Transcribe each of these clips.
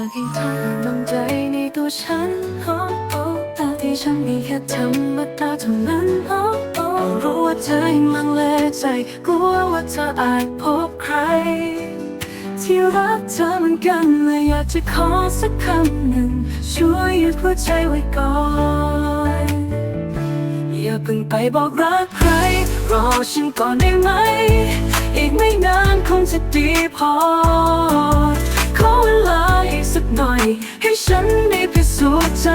ากให้เธอมั่นใจในตัวฉันโอ้โอ้แต่ที่ฉันมีแค่ธรรมดาเท่านั้นโอ้โอ้รู้ว่าเธอยังลังเลใจ กลัวว่าเธออาจพบใคร ที่รักเธอเหมือนกันเลยอยากจะขอสักคำหนึ่ง ช่วยหยุดหัวใจไว้ก่อนอย่าเพิ่งไปบอกรักใคร รอฉันก่อนได้ไหม อีกไม่นานคงจะดีพอ ได้พิสูจน์ใจ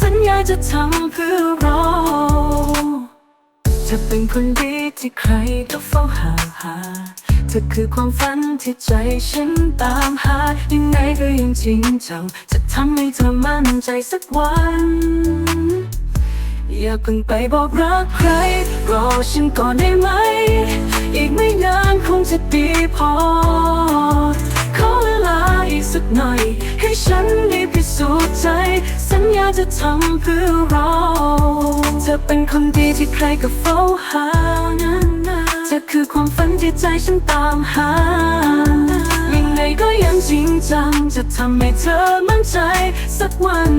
สัญญาจะทำเพื่อเราจะเป็นคนดีที่ใครก็เฝ้าหาหาเธอคือความฝันที่ใจฉันตามหา ยังไงก็ยังจริงจัง จะทำให้เธอมั่นใจสักวัน อย่าเพิ่งไปบอกรักใคร รอฉันก่อนได้ไหม อีกไม่นานคงจะดีพอ จะทำเพื่อเรา เธอเป็นคนดีที่ใครก็เฝ้าหาเธอคือความฝันที่ใจฉันตามหายังไงก็ยังจริงจัง จะทำให้เธอมั่นใจสักวัน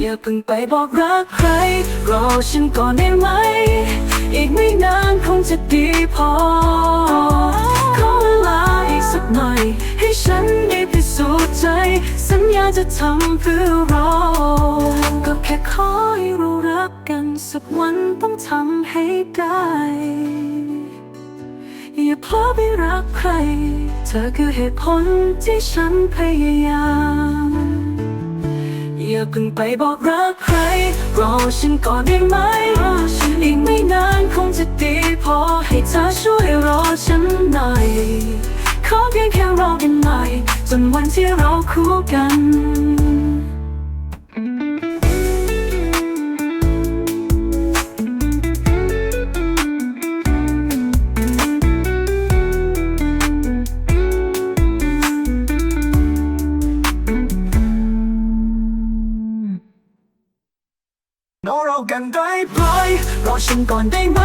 อย่าเพิ่งไปบอกรักใคร รอฉันก่อนได้ไหม อีกไม่นานคงจะดีพอ ขอเวลาอีกสักหน่อย ให้ฉันได้พิสูจน์ใจ จะทำเพื่อเรา ก็แค่ขอให้เรารักกันสักวันต้องทำให้ได้ อย่าเพลอไปรักใคร เธอคือเหตุผลที่ฉันพยายาม อย่าเพิ่งไปบอกรักใคร รอฉันก่อนได้ไหม อีกไม่นานคงจะดีพอให้เธอช่วย กันหน่อย จนวันที่เราคู่กันเรอเรากันได้ไหมรอฉันก่อนได้ไหม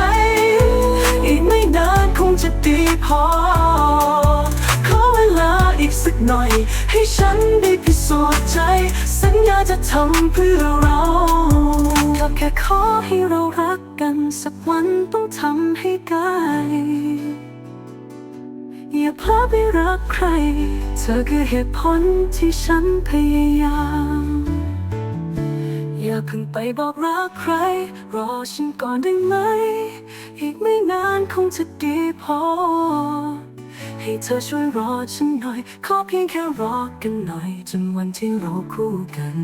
อีกไม่นานคงจะดีพอ น่อย ให้ฉันได้พิสูจน์ใจ สัญญาจะทำเพื่อเราก็แค่ขอให้เรารักกันสักวันต้องทำให้ได้ อย่าเพลอไปรักใคร เธอคือเหตุผลที่ฉันพยายาม อย่าเพิ่งไปบอกรักใคร รอฉันก่อนได้ไหม อีกไม่นานคงจะดีพอ ให้เธอช่วยรอฉันหน่อย ขอเพียงแค่รอกันหน่อย จนวันที่เราคู่กัน